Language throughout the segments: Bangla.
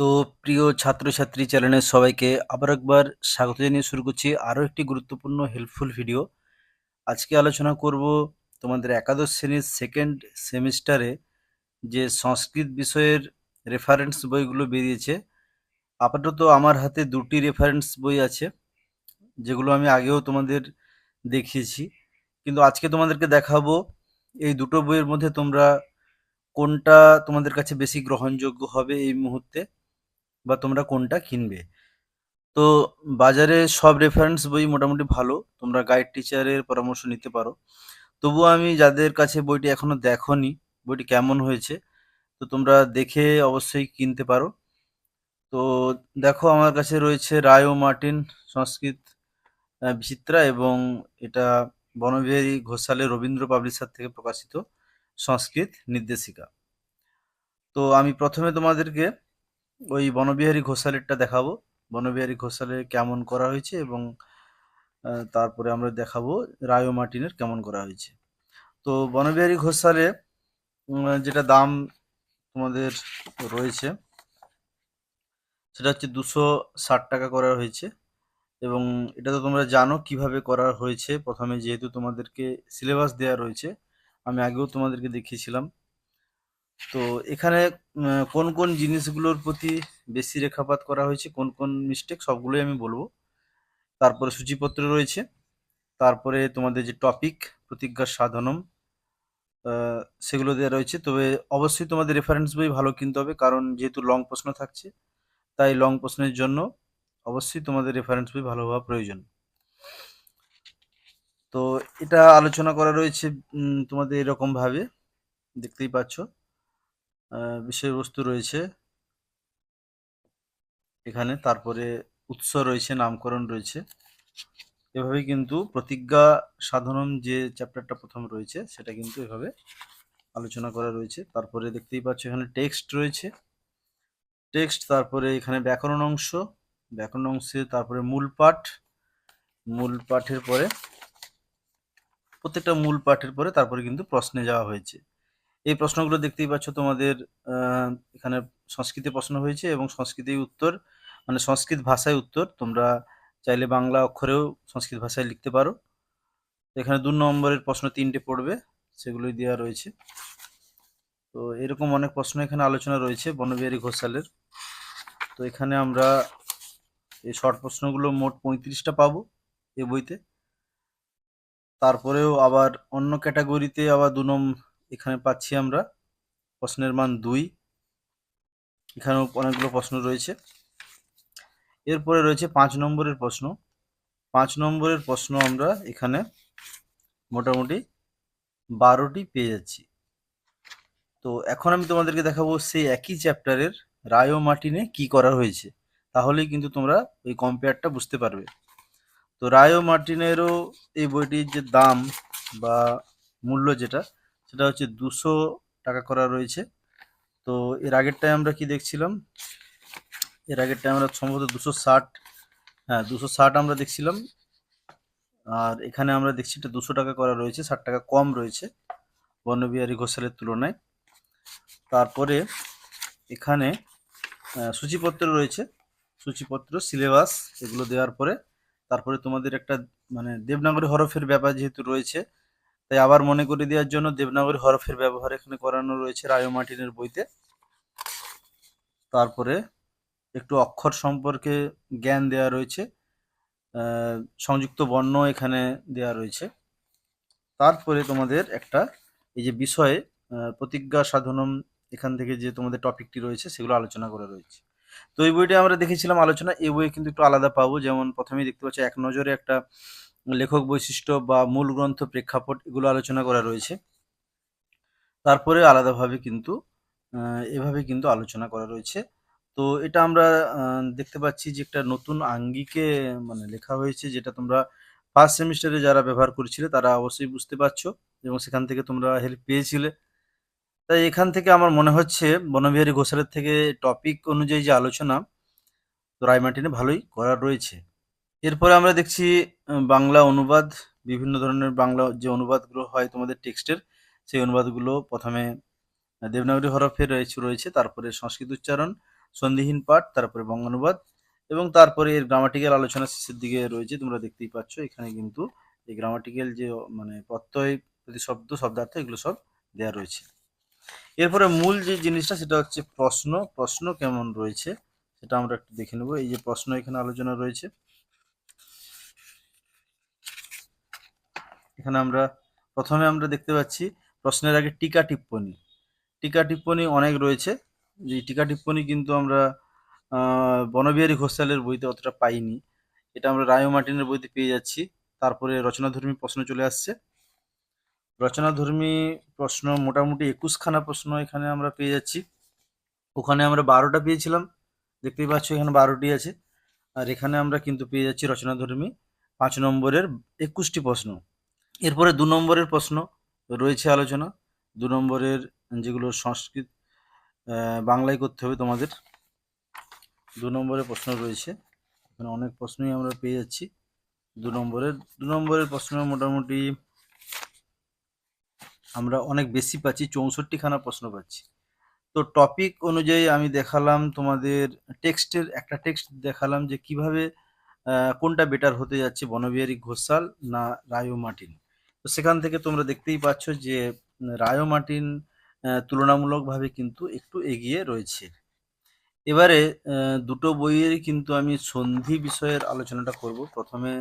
তো প্রিয় ছাত্রছাত্রী চ্যানেলের সবাইকে আবার একবার স্বাগত জানিয়ে শুরু করছি আরও একটি গুরুত্বপূর্ণ হেল্পফুল ভিডিও আজকে আলোচনা করব তোমাদের একাদশ শ্রেণির সেকেন্ড সেমিস্টারে যে সংস্কৃত বিষয়ের রেফারেন্স বইগুলো বেরিয়েছে। আপাতত আমার হাতে দুটি রেফারেন্স বই আছে, যেগুলো আমি আগেও তোমাদের দেখিয়েছি। কিন্তু আজকে তোমাদেরকে দেখাবো এই দুটো বইয়ের মধ্যে তোমরা কোনটা তোমাদের কাছে বেশি গ্রহণযোগ্য হবে এই মুহূর্তে। বা তোমরা কোনটা কিনবে। তো বাজারে সব রেফারেন্স বই মোটামুটি ভালো, তোমরা গাইড টিচারের পরামর্শ নিতে পারো। তবুও আমি যাদের কাছে বইটি এখনও দেখোনি, বইটি কেমন হয়েছে, তো তোমরা দেখে অবশ্যই কিনতে পারো। তো দেখো আমার কাছে রয়েছে রায় ও মার্টিন সংস্কৃত বিচিত্রা এবং এটা বনবিহারী ঘোষালের রবীন্দ্র পাবলিশার থেকে প্রকাশিত সংস্কৃত নির্দেশিকা। তো আমি প্রথমে তোমাদেরকে ওই বনবিহারী ঘোষালেরটা দেখাবো। বনবিহারী ঘোষালে কেমন করা হয়েছে এবং তারপরে আমরা দেখাবো রায়ো মার্টিনের কেমন করা হয়েছে। তো বনবিহারী ঘোষালে যেটা দাম তোমাদের রয়েছে, সেটা হচ্ছে দুশো ষাট টাকা করা হয়েছে। এবং এটা তো তোমরা জানো কীভাবে করা হয়েছে। প্রথমে যেহেতু তোমাদেরকে সিলেবাস দেওয়া রয়েছে, আমি আগেও তোমাদেরকে দেখিয়েছিলাম। তো এখানে কোন কোন জিনিসগুলোর প্রতি বেশি রেখাপাত করা হয়েছে, কোন কোন মিস্টেক সবগুলোই আমি বলব। তারপরে সূচিপত্র রয়েছে। তারপরে তোমাদের যে টপিক প্রতিজ্ঞার সাধনম সেগুলো দেওয়া রয়েছে। তবে অবশ্যই তোমাদের রেফারেন্স বই ভালো কিনতে হবে, কারণ যেহেতু লং প্রশ্ন থাকছে, তাই লং প্রশ্নের জন্য অবশ্যই তোমাদের রেফারেন্স বই ভালো হওয়া প্রয়োজন। তো এটা আলোচনা করা রয়েছে তোমাদের এরকমভাবে, দেখতেই পাচ্ছ। বিষয়বস্তু রয়েছে। এখানে তারপরে উৎস রয়েছে, নামকরণ রয়েছে। এভাবে কিন্তু প্রতিজ্ঞা সাধনম যে চ্যাপ্টারটা প্রথম রয়েছে, সেটা কিন্তু এভাবে আলোচনা করা রয়েছে। তারপরে দেখতেই পাচ্ছ এখানে টেক্সট রয়েছে। টেক্সট, তারপরে এখানে ব্যাকরণ অংশ। ব্যাকরণ অংশে তারপরে মূল পাঠ। মূল পাঠের পরে, প্রত্যেকটা মূল পাঠের পরে তারপরে কিন্তু প্রশ্নে যাওয়া হয়েছে। এই প্রশ্নগুলো দেখতেই পাচ্ছ তোমাদের এখানে সংস্কৃতে প্রশ্ন হয়েছে এবং সংস্কৃতেই উত্তর মানে সংস্কৃত ভাষায় উত্তর। তোমরা চাইলে বাংলা অক্ষরেও সংস্কৃত ভাষায় লিখতে পারো। এখানে দু নম্বরের প্রশ্ন তিনটে পড়বে, সেগুলোই দেওয়া রয়েছে। তো এরকম অনেক প্রশ্ন এখানে আলোচনা রয়েছে বনবিহারী ঘোষালের। তো এখানে আমরা এই শর্ট প্রশ্নগুলো মোট পঁয়ত্রিশটা পাবো এ বইতে। তারপরেও আবার অন্য ক্যাটাগরিতে আবার দু নম এখানে পাচ্ছি আমরা প্রশ্নের মান দুই। এখানেও অনেকগুলো প্রশ্ন রয়েছে। এরপরে রয়েছে পাঁচ নম্বরের প্রশ্ন। পাঁচ নম্বরের প্রশ্ন আমরা এখানে মোটামুটি বারোটি পেয়ে যাচ্ছি। তো এখন আমি তোমাদেরকে দেখাবো সেই একই চ্যাপ্টারের রায় মার্টিনে কি করা হয়েছে। তাহলেই কিন্তু তোমরা ওই কম্পেয়ারটা বুঝতে পারবে। তো রায় মার্টিনেরও এই বইটির যে দাম বা মূল্য যেটা সেটা হচ্ছে দুশো টাকা করা রয়েছে। তো এর আগেরটায় আমরা কি দেখছিলাম? এর আগেরটায় আমরা সম্ভবত দুশো ষাট হ্যাঁ দুশো ষাট আমরা দেখছিলাম। আর এখানে আমরা দেখছি এটা দুশো টাকা করা রয়েছে, ষাট টাকা কম রয়েছে বর্ণবিহারী ঘোষালের তুলনায়। তারপরে এখানে সূচিপত্র রয়েছে। সূচিপত্র, সিলেবাস এগুলো দেওয়ার পরে, তারপরে তোমাদের একটা মানে দেবনাগরী হরফের ব্যাপার যেহেতু রয়েছে তাই আবার মনে করে দেওয়ার জন্য দেবনাগরী হরফের ব্যবহার এখানে করানো রয়েছে রায় মার্টিনের বইতে। তারপরে একটু অক্ষর সম্পর্কে জ্ঞান দেওয়া রয়েছে সংযুক্ত বর্ণ এখানে দেওয়া রয়েছে। তারপরে তোমাদের একটা এই যে বিষয়ে প্রতিজ্ঞা সাধনম এখান থেকে যে তোমাদের টপিকটি রয়েছে সেগুলো আলোচনা করা রয়েছে। তো এই বইটা আমরা দেখেছিলাম আলোচনা, এই বইয়ে কিন্তু একটু আলাদা পাবো। যেমন প্রথমেই দেখতে পাচ্ছি, এক নজরে একটা লেখক বৈশিষ্ট্য বা মূল গ্রন্থ প্রেক্ষাপট এগুলো আলোচনা করা রয়েছে। তারপরে আলাদাভাবে কিন্তু এভাবে কিন্তু আলোচনা করা রয়েছে। তো এটা আমরা দেখতে পাচ্ছি যে একটা নতুন আঙ্গিকে মানে লেখা হয়েছে যেটা তোমরা ফার্স্ট সেমিস্টারে যারা ব্যবহার করেছিলে তারা অবশ্যই বুঝতে পারছ এবং সেখান থেকে তোমরা হেল্প পেয়েছিলে। তাই এখান থেকে আমার মনে হচ্ছে বনবিহারী ঘোষালের থেকে টপিক অনুযায়ী যে আলোচনা, তো রায়মার্টিনে ভালোই করা রয়েছে। এরপরে আমরা দেখছি বাংলা অনুবাদ, বিভিন্ন ধরনের বাংলা যে অনুবাদগুলো হয় তোমাদের টেক্সটের, সেই অনুবাদগুলো প্রথমে দেবনাগরী হরফে রয়েছে রয়েছে, তারপরে সংস্কৃত উচ্চারণ, সন্ধিহীন পাঠ, তারপরে বঙ্গানুবাদ, এবং তারপরে এর গ্রামাটিক্যাল আলোচনা শেষের দিকে রয়েছে, তোমরা দেখতেই পাচ্ছ, এখানে কিন্তু এই গ্রামাটিক্যাল যে মানে প্রত্যয় প্রতিশব্দ, শব্দার্থ, এগুলো সব দেওয়া রয়েছে। এরপরে মূল যে জিনিসটা, সেটা হচ্ছে প্রশ্ন প্রশ্ন কেমন রয়েছে, সেটা আমরা একটু দেখে নেব। এই যে প্রশ্ন এখানে আলোচনা রয়েছে এখানে আমরা প্রথমে আমরা দেখতে পাচ্ছি প্রশ্নের আগে টিকা টিপ্পনী। টিকা টিপ্পনী অনেক রয়েছে। যে টিকা টিপ্পনী কিন্তু আমরা বনবিহারী ঘোষালের বইতে অতটা পাইনি। এটা আমরা রায় মার্টিনের বইতে পেয়ে যাচ্ছি। তারপরে রচনাধর্মী প্রশ্ন চলে আসছে। রচনাধর্মী প্রশ্ন মোটামুটি একুশখানা প্রশ্ন এখানে আমরা পেয়ে যাচ্ছি। ওখানে আমরা বারোটা পেয়েছিলাম। দেখতেই পাচ্ছ এখানে বারোটি আছে। আর এখানে আমরা কিন্তু পেয়ে যাচ্ছি রচনাধর্মী পাঁচ নম্বরের একুশটি প্রশ্ন। এরপরে দু নম্বরের প্রশ্ন রয়েছে আলোচনা। দু নম্বরের যেগুলো সংস্কৃত বাংলায় করতে হবে তোমাদের। দু নম্বরের প্রশ্ন রয়েছে। এখানে অনেক প্রশ্নই আমরা পেয়ে যাচ্ছি। দু নম্বরের দু নম্বরের প্রশ্ন মোটামুটি আমরা অনেক বেশি পাচ্ছি, চৌষট্টিখানা প্রশ্ন পাচ্ছি। তো টপিক অনুযায়ী আমি দেখালাম তোমাদের টেক্সটের একটা টেক্সট দেখালাম যে কীভাবে কোনটা বেটার হতে যাচ্ছে বনবিহারী ঘোষাল না রায়ো মার্টিন। তো সেখান থেকে তোমরা দেখতেই পাচ্ছ যে রায়ো মার্টিন তুলনামূলকভাবে কিন্তু একটু এগিয়ে রয়েছে। এবারে দুটো বইয়েরই কিন্তু আমি সন্ধি বিষয়ের আলোচনাটা করব। প্রথমে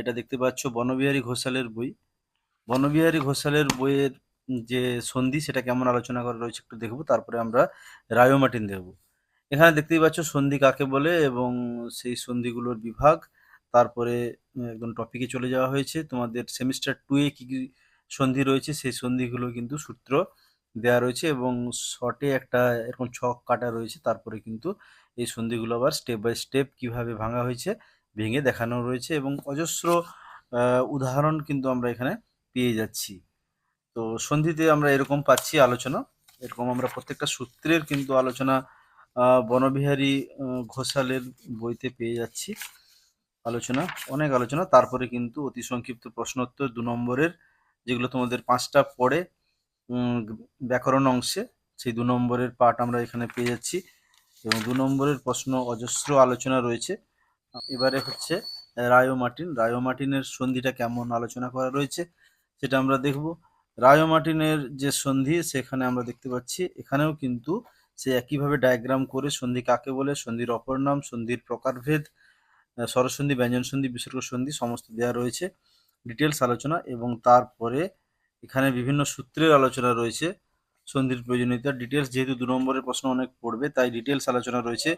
এটা দেখতে পাচ্ছ বনবিহারী ঘোষালের বই। বনবিহারী ঘোষালের বইয়ের যে সন্ধি, সেটা কেমন আলোচনা করা রয়েছে একটু দেখব, তারপরে আমরা রায়ো মার্টিন দেখব। এখানে দেখতেই পাচ্ছ সন্ধি কাকে বলে এবং সেই সন্ধিগুলোর বিভাগ। তারপরে একদম টপিকে চলে যাওয়া হয়েছে। তোমাদের সেমিস্টার টু এ কী কি সন্ধি রয়েছে, সেই সন্ধিগুলো কিন্তু সূত্র দেওয়া রয়েছে এবং শর্টে একটা এরকম ছক কাটা রয়েছে। তারপরে কিন্তু এই সন্ধিগুলো আবার স্টেপ বাই স্টেপ কীভাবে ভাঙা হয়েছে, ভেঙে দেখানো রয়েছে এবং অজস্র উদাহরণ কিন্তু আমরা এখানে পেয়ে যাচ্ছি। তো সন্ধিতে আমরা এরকম পাচ্ছি আলোচনা। এরকম আমরা প্রত্যেকটা সূত্রের কিন্তু আলোচনা বনবিহারী ঘোষালের বইতে পেয়ে যাচ্ছি। আলোচনা, অনেক আলোচনা। তারপরে কিন্তু অতি সংক্ষিপ্ত প্রশ্নোত্তর দু নম্বরের, যেগুলো তোমাদের পাঁচটা পড়ে ব্যাকরণ অংশে, সেই দু নম্বরের পার্ট আমরা এখানে পেয়ে যাচ্ছি। এবং দু নম্বরের প্রশ্ন অজস্র আলোচনা রয়েছে। এবারে হচ্ছে রায়ো মার্টিন। রায়ো মার্টিনের সন্ধিটা কেমন আলোচনা করা রয়েছে, সেটা আমরা দেখব। রায়ো মার্টিনের যে সন্ধি, সেখানে আমরা দেখতে পাচ্ছি, এখানেও কিন্তু সে একইভাবে ডায়াগ্রাম করে সন্ধি কাকে বলে, সন্ধির অপর নাম, সন্ধির প্রকারভেদ স্বরসন্ধি ব্যঞ্জন সন্ধি বিসর্গ সন্ধি সমস্ত দেওয়া রয়েছে। ডিটেলস আলোচনা এবং তারপরে এখানে বিভিন্ন সূত্রের আলোচনা রয়েছে। সন্ধির প্রয়োজনীয়তা ডিটেলস যেহেতু দু নম্বরের প্রশ্ন অনেক পড়বে, তাই ডিটেলস আলোচনা রয়েছে।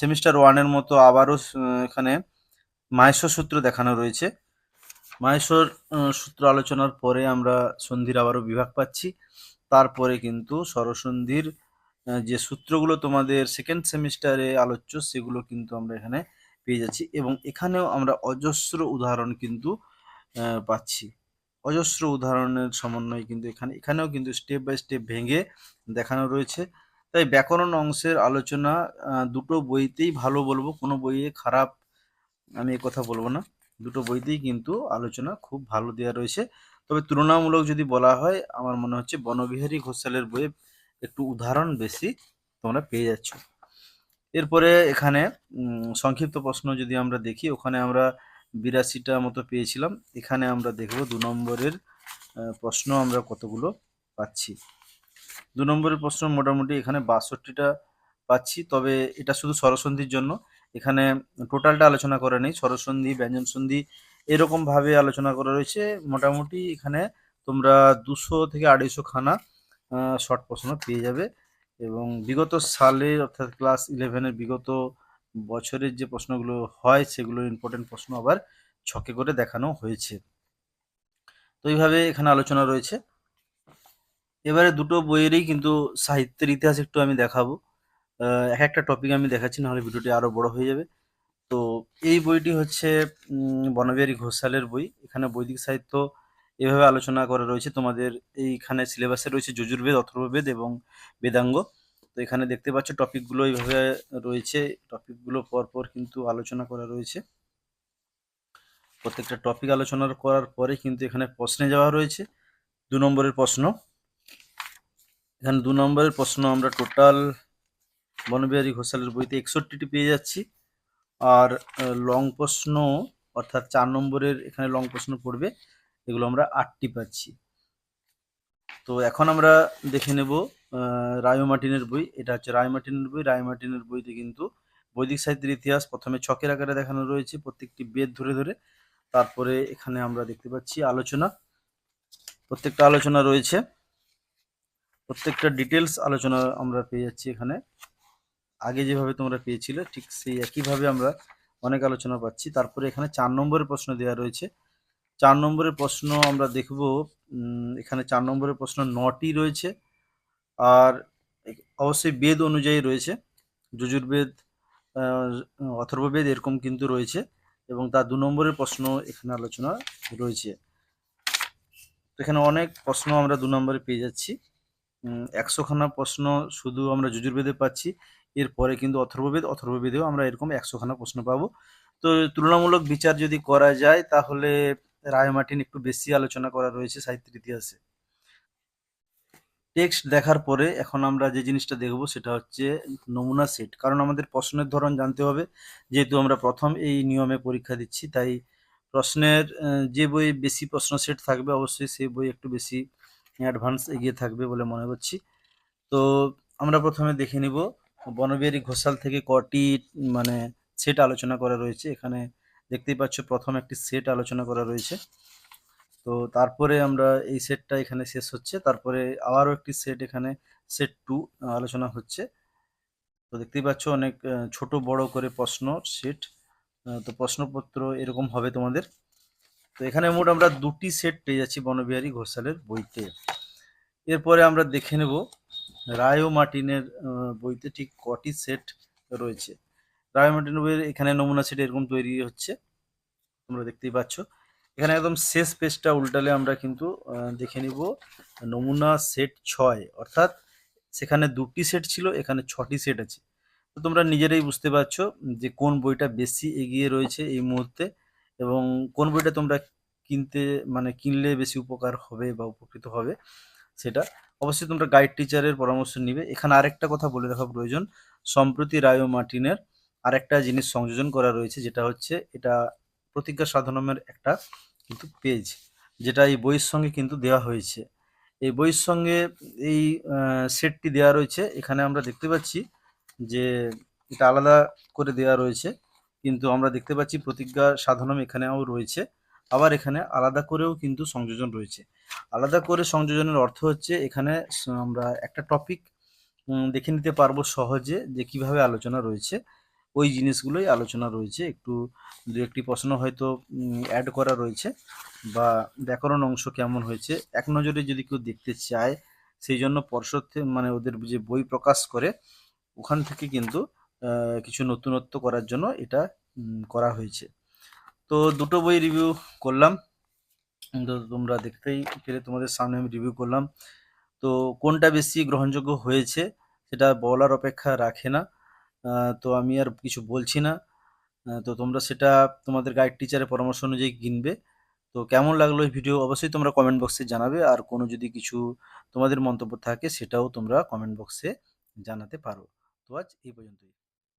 সেমিস্টার ওয়ানের মতো আবারও এখানে মাহেশ্বর সূত্র দেখানো রয়েছে। মাহেশ্বর সূত্র আলোচনার পরে আমরা সন্ধির আবারও বিভাগ পাচ্ছি। তারপরে কিন্তু স্বরসন্ধির যে সূত্রগুলো তোমাদের সেকেন্ড সেমিস্টারে আলোচ্য, সেগুলো কিন্তু আমরা এখানে পেয়ে যাচ্ছি এবং এখানেও আমরা অজস্র উদাহরণ কিন্তু পাচ্ছি। অজস্র উদাহরণের সমন্বয় কিন্তু এখানে, এখানেও কিন্তু স্টেপ বাই স্টেপ ভেঙে দেখানো রয়েছে। তাই ব্যাকরণ অংশের আলোচনা দুটো বইতেই ভালো বলব, কোনো বইয়ে খারাপ আমি কথা বলব না। দুটো বইতেই কিন্তু আলোচনা খুব ভালো দেওয়া রয়েছে। তবে তুলনামূলক যদি বলা হয়, আমার মনে হচ্ছে বনবিহারী ঘোষালের বইয়ে একটু উদাহরণ বেশি তোমরা পেয়ে যাচ্ছ। এরপরে এখানে সংক্ষিপ্ত প্রশ্ন যদি আমরা দেখি, ওখানে আমরা বিরাশিটা মতো পেয়েছিলাম। এখানে আমরা দেখব দু নম্বরের প্রশ্ন আমরা কতগুলো পাচ্ছি। দু নম্বরের প্রশ্ন মোটামুটি এখানে বাষট্টিটা পাচ্ছি, তবে এটা শুধু স্বরসন্ধির জন্য। এখানে টোটালটা আলোচনা করা নেই, স্বরসন্ধি ব্যঞ্জন সন্ধি এরকম ভাবে আলোচনা করা রয়েছে। মোটামুটি এখানে তোমরা দুশো থেকে আড়াইশো খানা শর্ট প্রশ্ন পেয়ে যাবে। এবং বিগত সালে অর্থাৎ ক্লাস ইলেভেনের বিগত বছরের যে প্রশ্নগুলো হয় সেগুলো ইম্পর্টেন্ট প্রশ্ন আবার ছকে করে দেখানো হয়েছে। তো এইভাবে এখানে আলোচনা রয়েছে। এবারে দুটো বইয়েরই কিন্তু সাহিত্যের ইতিহাস একটু আমি দেখাবো। এক একটা টপিক আমি দেখাচ্ছি, নাহলে ভিডিওটি আরও বড় হয়ে যাবে। তো এই বইটি হচ্ছে বনবিহারী ঘোষালের বই। এখানে বৈদিক সাহিত্য এভাবে আলোচনা করা রয়েছে। তোমাদের এইখানে সিলেবাসে রয়েছে যজুর্বেদ, অথর্ববেদ এবং বেদাঙ্গ। তো এখানে দেখতে পাচ্ছ টপিকগুলো এইভাবে রয়েছে। টপিকগুলো পরপর কিন্তু আলোচনা করা রয়েছে। প্রত্যেকটা টপিক আলোচনা করার পরে কিন্তু এখানে প্রশ্নে যাওয়া রয়েছে। দু নম্বরের প্রশ্ন। এখানে দু নম্বরের প্রশ্ন আমরা টোটাল বনবিহারী ঘোষালের বইতে একষট্টিটি পেয়ে যাচ্ছি। আর লং প্রশ্ন অর্থাৎ চার নম্বরের এখানে লং প্রশ্ন পড়বে। এগুলো আমরা আটটি পাচ্ছি। তো এখন আমরা দেখে নেব রায় মার্টিনের বই। এটা হচ্ছে রায় মার্টিনের বই। রায় মার্টিনের বইতে কিন্তু বৈদিক সাহিত্যের ইতিহাস প্রথমে ছকের আকারে দেখানো রয়েছে, প্রত্যেকটি বেদ ধরে ধরে। তারপরে এখানে আমরা দেখতে পাচ্ছি আলোচনা। প্রত্যেকটা আলোচনা রয়েছে। প্রত্যেকটা ডিটেলস আলোচনা আমরা পেয়ে যাচ্ছি এখানে। আগে যেভাবে তোমরা পেয়েছিলে, ঠিক সেই একইভাবে আমরা অনেক আলোচনা পাচ্ছি। তারপরে এখানে চার নম্বরের প্রশ্ন দেওয়া রয়েছে। চার নম্বরের প্রশ্ন আমরা দেখব এখানে চার নম্বরের প্রশ্ন নটি রয়েছে আর অবশ্যই বেদ অনুযায়ী রয়েছে। যজুর্বেদ অথর্ববেদ এরকম কিন্তু রয়েছে এবং তার দু নম্বরের প্রশ্ন এখানে আলোচনা রয়েছে। এখানে অনেক প্রশ্ন আমরা দু নম্বরে পেয়ে যাচ্ছি। একশোখানা প্রশ্ন শুধু আমরা যজুর্বেদে পাচ্ছি, এরপরে কিন্তু অথর্ববেদ, অথর্ববেদেও আমরা এরকম একশোখানা প্রশ্ন পাবো। তো তুলনামূলক বিচার যদি করা যায়, তাহলে রায় মার্টিন একটু বেশি আলোচনা করা রয়েছে সাহিত্যের ইতিহাসে। টেক্সট দেখার পরে এখন আমরা যে জিনিসটা দেখব সেটা হচ্ছে নমুনা সেট। কারণ আমাদের প্রশ্নের ধরন জানতে হবে, যেহেতু আমরা প্রথম এই নিয়মে পরীক্ষা দিচ্ছি, তাই প্রশ্নের যে বই বেশি প্রশ্ন সেট থাকবে অবশ্যই সেই বই একটু বেশি অ্যাডভান্স এগিয়ে থাকবে বলে মনে করছি। তো আমরা প্রথমে দেখে নিব, বনবিহারী ঘোষাল থেকে কটি মানে সেট আলোচনা করা রয়েছে। এখানে দেখতেই পাচ্ছ, প্রথম একটি সেট আলোচনা করা রয়েছে। তো তারপরে আমরা এই সেটটা এখানে শেষ হচ্ছে। তারপরে আবারও একটি সেট এখানে সেট টু আলোচনা হচ্ছে। তো দেখতেই পাচ্ছ, অনেক ছোট বড় করে প্রশ্ন সেট তো প্রশ্নপত্র এরকম হবে তোমাদের। তো এখানে মোট আমরা দুটি সেট পেয়ে যাচ্ছি বনবিহারী ঘোষালের বইতে। এরপরে আমরা দেখে নেব রায় ও মার্টিনের বইতে ঠিক কটি সেট রয়েছে। রায় ও বইয়ের এখানে নমুনা সেট এরকম তৈরি হচ্ছে। তোমরা দেখতেই পাচ্ছ। এখানে একদম শেষ পেজটা উল্টালে আমরা কিন্তু দেখে নিব নমুনা সেট ছয়। অর্থাৎ সেখানে দুটি সেট ছিল, এখানে ছটি সেট আছে। তো তোমরা নিজেরাই বুঝতে পারছ যে কোন বইটা বেশি এগিয়ে রয়েছে এই মুহূর্তে এবং কোন বইটা তোমরা কিনতে মানে কিনলে বেশি উপকার হবে বা উপকৃত হবে সেটা অবশ্যই তোমরা গাইড টিচারের পরামর্শ নিবে। এখানে আরেকটা কথা বলে রাখা প্রয়োজন। সম্প্রতি রায় ও আরেকটা জিনিস সংযোজন করা রয়েছে, যেটা হচ্ছে এটা প্রতিজ্ঞা সাধনমের একটা কিন্তু পেজ যেটা এই বইয়ের সঙ্গে কিন্তু দেওয়া হয়েছে। এই বইয়ের সঙ্গে এই সেটটি দেওয়া রয়েছে। এখানে আমরা দেখতে পাচ্ছি যে এটা আলাদা করে দেওয়া রয়েছে, কিন্তু আমরা দেখতে পাচ্ছি প্রতিজ্ঞা সাধনম এখানেও রয়েছে। আবার এখানে আলাদা করেও কিন্তু সংযোজন রয়েছে। আলাদা করে সংযোজনের অর্থ হচ্ছে এখানে আমরা একটা টপিক দেখে নিতে পারব সহজে যে কীভাবে আলোচনা রয়েছে। ওই জিনিসগুলোই আলোচনা রয়েছে। একটু দু একটি প্রশ্ন হয়তো অ্যাড করা রয়েছে বা ব্যাকরণ অংশ কেমন হয়েছে। এক নজরে যদি কেউ দেখতে চায়, সেই জন্য পর্ষদ মানে ওদের যে বই প্রকাশ করে, ওখান থেকে কিন্তু কিছু নতুনত্ব করার জন্য এটা করা হয়েছে। তো দুটো বই রিভিউ করলাম। তো তোমরা দেখতেই পেলে, তোমাদের সামনে আমি রিভিউ করলাম। তো কোনটা বেশি গ্রহণযোগ্য হয়েছে, সেটা বলার অপেক্ষা রাখে না। তো আমি আর কিছু বলছি না। তো তোমরা সেটা তোমাদের গাইড টিচারের পরামর্শ অনুযায়ী কিনবে তো কেমন লাগল এই ভিডিও অবশ্যই তোমরা কমেন্ট বক্সে জানাবে। আর কোনো যদি কিছু তোমাদের মন্তব্য থাকে সেটাও তোমরা কমেন্ট বক্সে জানাতে পারো। তো আজ এই পর্যন্তই।